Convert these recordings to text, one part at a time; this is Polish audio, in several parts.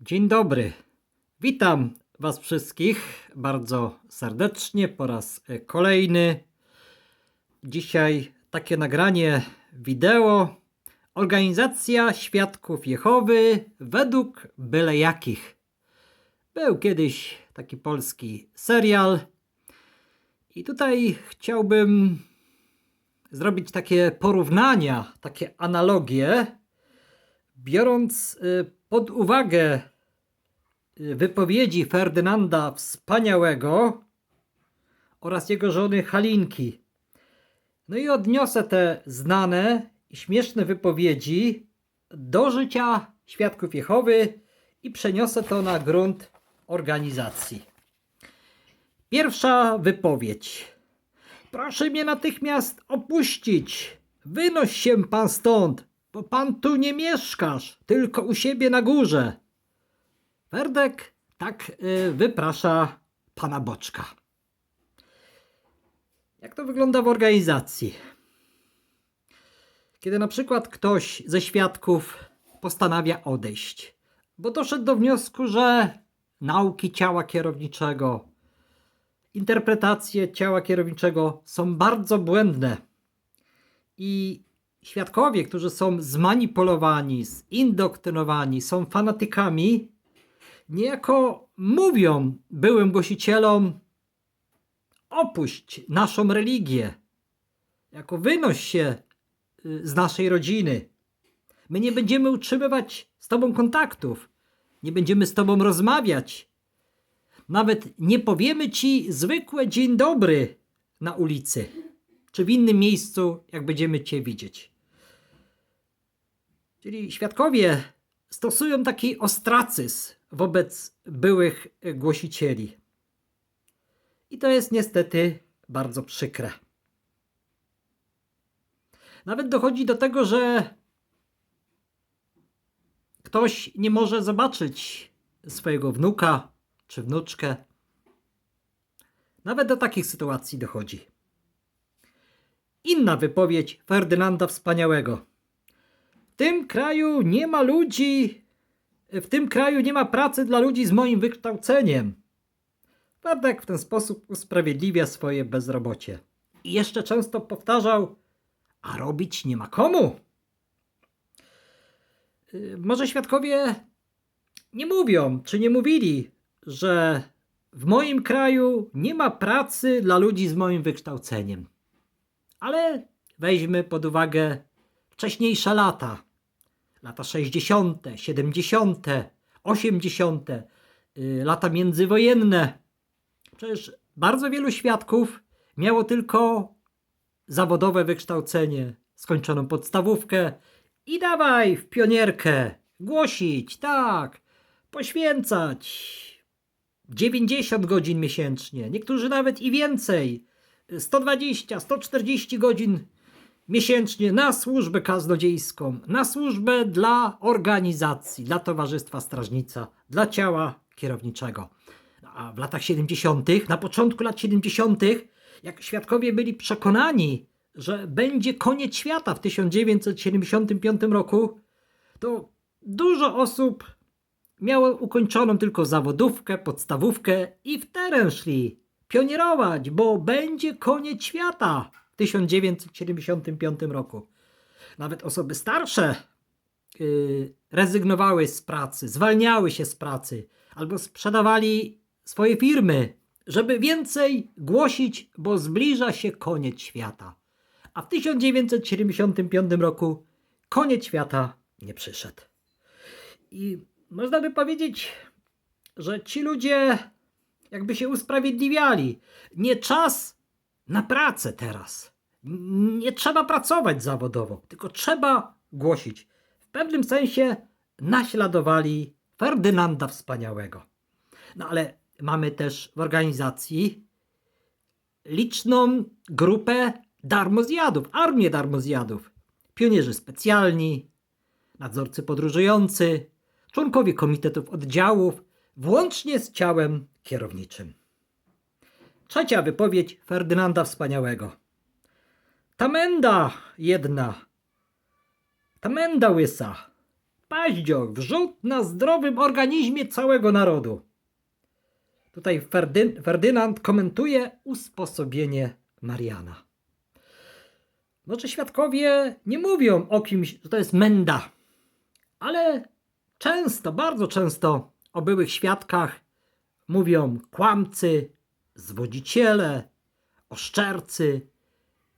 Dzień dobry. Witam Was wszystkich bardzo serdecznie po raz kolejny. Dzisiaj takie nagranie wideo. Organizacja Świadków Jehowy według byle jakich. Był kiedyś taki polski serial. I tutaj chciałbym zrobić takie porównania, takie analogie, biorąc y, pod uwagę y, wypowiedzi Ferdynanda Wspaniałego oraz jego żony Halinki. No i odniosę te znane i śmieszne wypowiedzi do życia świadków Jehowy i przeniosę to na grunt organizacji. Pierwsza wypowiedź. Proszę mnie natychmiast opuścić. Wynoś się pan stąd, bo pan tu nie mieszkasz, tylko u siebie na górze. Werdek tak y, wyprasza pana Boczka. Jak to wygląda w organizacji? Kiedy na przykład ktoś ze świadków postanawia odejść, bo doszedł do wniosku, że nauki ciała kierowniczego, interpretacje ciała kierowniczego są bardzo błędne. I świadkowie, którzy są zmanipulowani, zindoktrynowani, są fanatykami, niejako mówią byłym głosicielom: opuść naszą religię, jako wynoś się y, z naszej rodziny. My nie będziemy utrzymywać z Tobą kontaktów, nie będziemy z Tobą rozmawiać. Nawet nie powiemy Ci zwykłe dzień dobry na ulicy, czy w innym miejscu, jak będziemy Cię widzieć. Czyli świadkowie stosują taki ostracyzm wobec byłych głosicieli. I to jest niestety bardzo przykre. Nawet dochodzi do tego, że ktoś nie może zobaczyć swojego wnuka czy wnuczkę. Nawet do takich sytuacji dochodzi. Inna wypowiedź Ferdynanda Wspaniałego. W tym kraju nie ma ludzi, w tym kraju nie ma pracy dla ludzi z moim wykształceniem. Ferdek w ten sposób usprawiedliwia swoje bezrobocie. I jeszcze często powtarzał, a robić nie ma komu. Y, Może świadkowie nie mówią, czy nie mówili, że w moim kraju nie ma pracy dla ludzi z moim wykształceniem. Ale weźmy pod uwagę wcześniejsze lata. Lata 60., 70., 80., y, lata międzywojenne. Przecież bardzo wielu świadków miało tylko zawodowe wykształcenie, skończoną podstawówkę i dawaj w pionierkę, głosić, tak, poświęcać. 90 godzin miesięcznie, niektórzy nawet i więcej. 120, 140 godzin miesięcznie na służbę kaznodziejską, na służbę dla organizacji, dla Towarzystwa Strażnica, dla ciała kierowniczego. A w latach 70., na początku lat 70., jak świadkowie byli przekonani, że będzie koniec świata w 1975 roku, to dużo osób miało ukończoną tylko zawodówkę, podstawówkę i w teren szli pionierować, bo będzie koniec świata w 1975 roku. Nawet osoby starsze yy, rezygnowały z pracy, zwalniały się z pracy albo sprzedawali swoje firmy, żeby więcej głosić, bo zbliża się koniec świata. A w 1975 roku koniec świata nie przyszedł. I można by powiedzieć, że ci ludzie jakby się usprawiedliwiali. Nie czas na pracę teraz. Nie trzeba pracować zawodowo, tylko trzeba głosić. W pewnym sensie naśladowali Ferdynanda Wspaniałego. No ale mamy też w organizacji liczną grupę darmozjadów, armię darmozjadów. Pionierzy specjalni, nadzorcy podróżujący, członkowie komitetów oddziałów, włącznie z ciałem kierowniczym. Trzecia wypowiedź Ferdynanda Wspaniałego. Ta menda jedna, ta menda łysa, paździoch, wrzut na zdrowym organizmie całego narodu. Tutaj Ferdyn Ferdynand komentuje usposobienie Mariana. Może świadkowie nie mówią o kimś, że to jest menda, ale często, bardzo często o byłych świadkach mówią kłamcy, zwodziciele, oszczercy,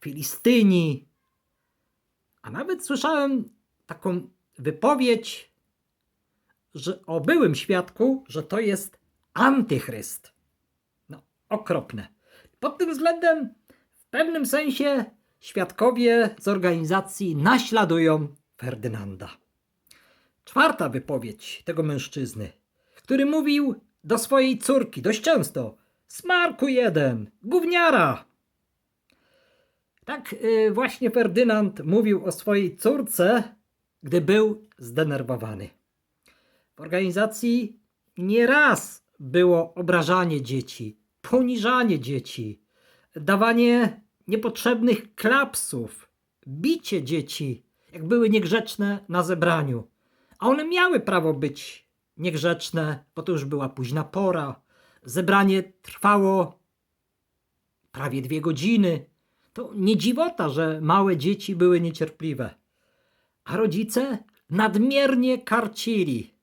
filistyni. A nawet słyszałem taką wypowiedź że o byłym świadku, że to jest antychryst. No, okropne. Pod tym względem, w pewnym sensie, świadkowie z organizacji naśladują Ferdynanda. Czwarta wypowiedź tego mężczyzny, który mówił do swojej córki dość często: Smarku jeden, gówniara. Tak y, właśnie Ferdynand mówił o swojej córce, gdy był zdenerwowany. W organizacji nieraz było obrażanie dzieci, poniżanie dzieci, dawanie niepotrzebnych klapsów, bicie dzieci, jak były niegrzeczne na zebraniu. A one miały prawo być niegrzeczne, bo to już była późna pora. Zebranie trwało prawie dwie godziny. To nie dziwota, że małe dzieci były niecierpliwe. A rodzice nadmiernie karcili.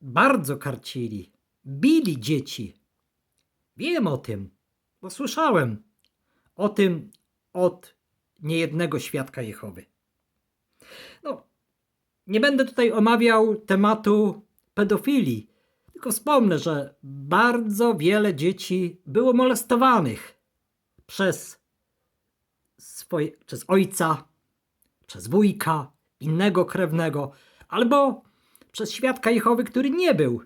Bardzo karcili. Bili dzieci. Wiem o tym, bo słyszałem o tym od niejednego świadka Jehowy. No, nie będę tutaj omawiał tematu pedofilii, tylko wspomnę, że bardzo wiele dzieci było molestowanych przez, swoje, przez ojca, przez wujka, innego krewnego, albo przez świadka Jehowy, który nie był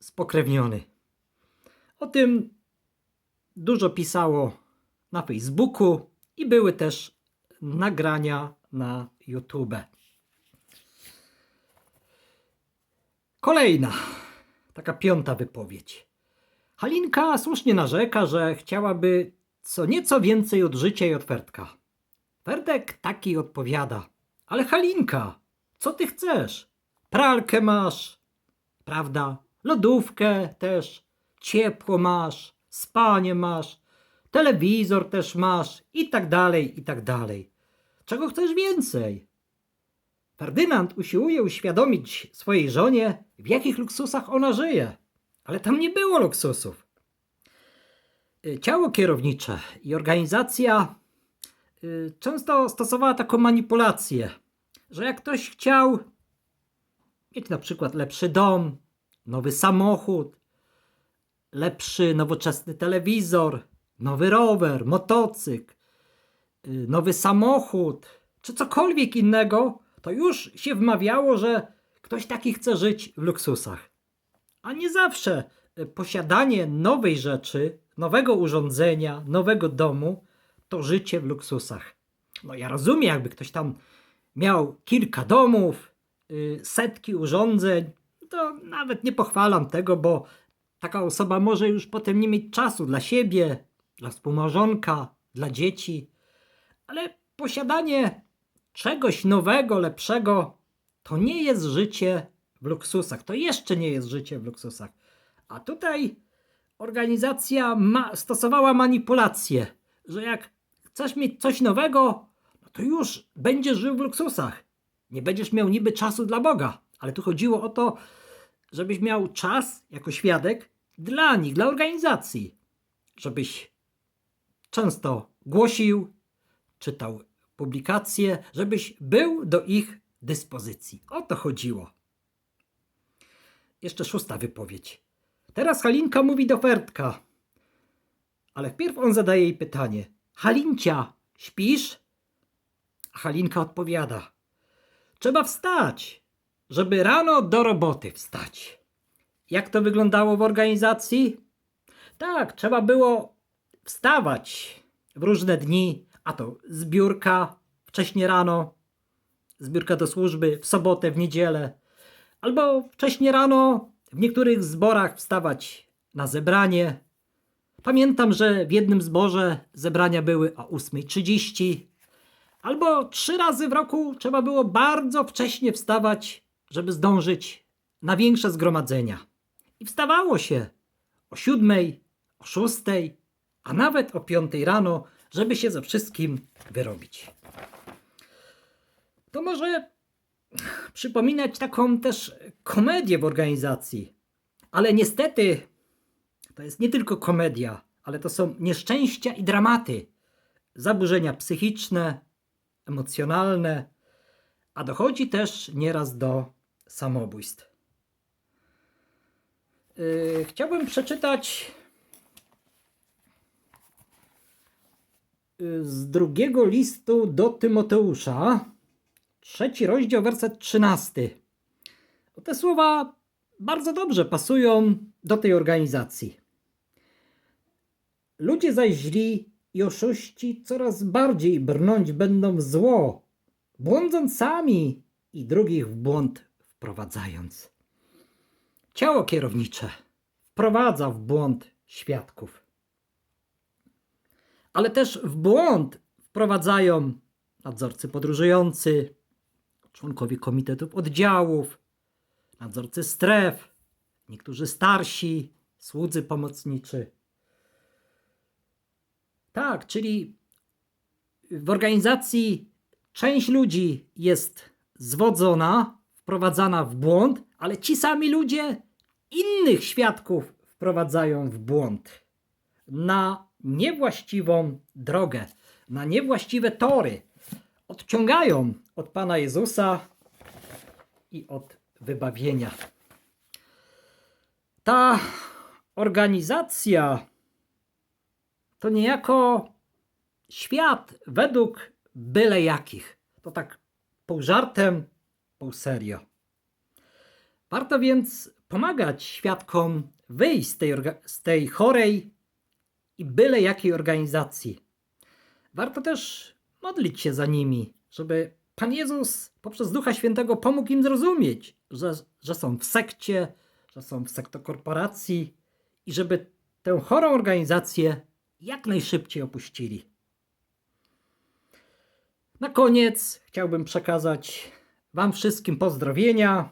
spokrewniony. O tym dużo pisało na Facebooku i były też nagrania na YouTube. Kolejna, taka piąta wypowiedź. Halinka słusznie narzeka, że chciałaby co nieco więcej od życia i od Fertka. Ferdek taki odpowiada. Ale Halinka, co ty chcesz? Pralkę masz, prawda? Lodówkę też, ciepło masz, spanie masz, telewizor też masz i tak dalej, i tak dalej. Czego chcesz więcej? Ferdynand usiłuje uświadomić swojej żonie, w jakich luksusach ona żyje, ale tam nie było luksusów. Y, Ciało kierownicze i organizacja y, często stosowała taką manipulację, że jak ktoś chciał mieć na przykład lepszy dom, nowy samochód, lepszy, nowoczesny telewizor, nowy rower, motocykl, y, nowy samochód, czy cokolwiek innego, to już się wmawiało, że ktoś taki chce żyć w luksusach. A nie zawsze y, posiadanie nowej rzeczy, nowego urządzenia, nowego domu to życie w luksusach. No ja rozumiem, jakby ktoś tam miał kilka domów, y, setki urządzeń, to nawet nie pochwalam tego, bo taka osoba może już potem nie mieć czasu dla siebie, dla współmałżonka, dla dzieci. Ale posiadanie czegoś nowego, lepszego, to nie jest życie w luksusach. To jeszcze nie jest życie w luksusach. A tutaj organizacja ma, stosowała manipulację, że jak chcesz mieć coś nowego, no to już będziesz żył w luksusach. Nie będziesz miał niby czasu dla Boga, ale tu chodziło o to, żebyś miał czas jako świadek dla nich, dla organizacji, żebyś często głosił, czytał publikacje, żebyś był do ich dyspozycji. O to chodziło. Jeszcze szósta wypowiedź. Teraz Halinka mówi do Fertka. Ale wpierw on zadaje jej pytanie. Halincia, śpisz? A Halinka odpowiada. Trzeba wstać, żeby rano do roboty wstać. Jak to wyglądało w organizacji? Tak, trzeba było wstawać w różne dni, a to zbiórka wcześnie rano, zbiórka do służby w sobotę, w niedzielę, albo wcześnie rano w niektórych zborach wstawać na zebranie. Pamiętam, że w jednym zborze zebrania były o 8.30, Albo trzy razy w roku trzeba było bardzo wcześnie wstawać, żeby zdążyć na większe zgromadzenia. I wstawało się o siódmej, o szóstej, a nawet o piątej rano, żeby się ze wszystkim wyrobić. To może przypominać taką też komedię w organizacji. Ale niestety to jest nie tylko komedia, ale to są nieszczęścia i dramaty, zaburzenia psychiczne, emocjonalne, a dochodzi też nieraz do samobójstw. Yy, chciałbym przeczytać yy, z drugiego listu do Tymoteusza, trzeci rozdział, werset trzynasty. Bo Te słowa bardzo dobrze pasują do tej organizacji. Ludzie zaś źli i oszuści coraz bardziej brnąć będą w zło, błądząc sami i drugich w błąd wprowadzając. Ciało kierownicze wprowadza w błąd świadków. Ale też w błąd wprowadzają nadzorcy podróżujący, członkowie komitetów oddziałów, nadzorcy stref, niektórzy starsi, słudzy pomocniczy. Tak, czyli w organizacji część ludzi jest zwodzona, wprowadzana w błąd, ale ci sami ludzie innych świadków wprowadzają w błąd. Na niewłaściwą drogę, na niewłaściwe tory. Odciągają od Pana Jezusa i od wybawienia. Ta organizacja to niejako świat według byle jakich. To tak pół żartem, pół serio. Warto więc pomagać świadkom wyjść z tej, z tej chorej i byle jakiej organizacji. Warto też modlić się za nimi, żeby Pan Jezus poprzez Ducha Świętego pomógł im zrozumieć, że, że są w sekcie, że są w sektokorporacji i żeby tę chorą organizację jak najszybciej opuścili. Na koniec chciałbym przekazać Wam wszystkim pozdrowienia,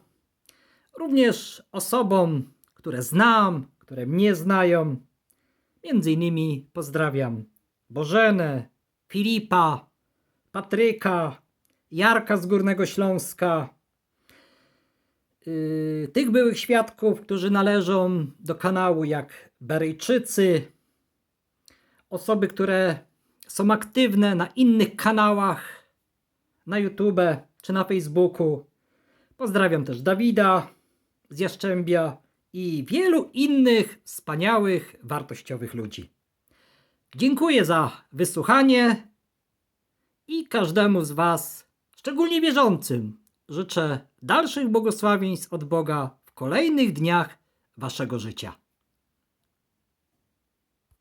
również osobom, które znam, które mnie znają. Między innymi pozdrawiam Bożenę, Filipa, Patryka, Jarka z Górnego Śląska, yy, tych byłych świadków, którzy należą do kanału jak Berejczycy, osoby, które są aktywne na innych kanałach, na YouTube czy na Facebooku. Pozdrawiam też Dawida z Jaszczębia i wielu innych wspaniałych, wartościowych ludzi. Dziękuję za wysłuchanie i każdemu z Was, szczególnie wierzącym, życzę dalszych błogosławieństw od Boga w kolejnych dniach Waszego życia.